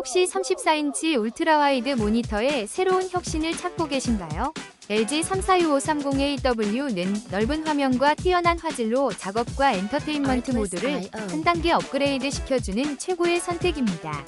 혹시 34인치 울트라와이드 모니터의 새로운 혁신을 찾고 계신가요? LG 346530AW는 넓은 화면과 뛰어난 화질로 작업과 엔터테인먼트 모두를 한 단계 업그레이드 시켜주는 최고의 선택입니다.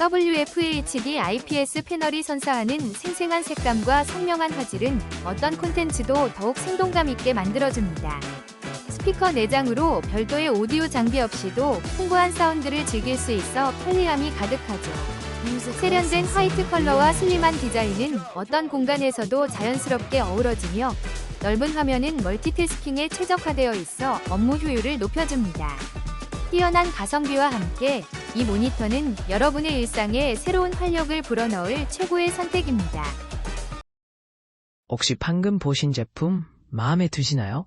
WFHD IPS 패널이 선사하는 생생한 색감과 선명한 화질은 어떤 콘텐츠도 더욱 생동감 있게 만들어줍니다. 스피커 내장으로 별도의 오디오 장비 없이도 풍부한 사운드를 즐길 수 있어 편리함이 가득하죠. 세련된 화이트 컬러와 슬림한 디자인은 어떤 공간에서도 자연스럽게 어우러지며 넓은 화면은 멀티태스킹에 최적화되어 있어 업무 효율을 높여줍니다. 뛰어난 가성비와 함께 이 모니터는 여러분의 일상에 새로운 활력을 불어넣을 최고의 선택입니다. 혹시 방금 보신 제품 마음에 드시나요?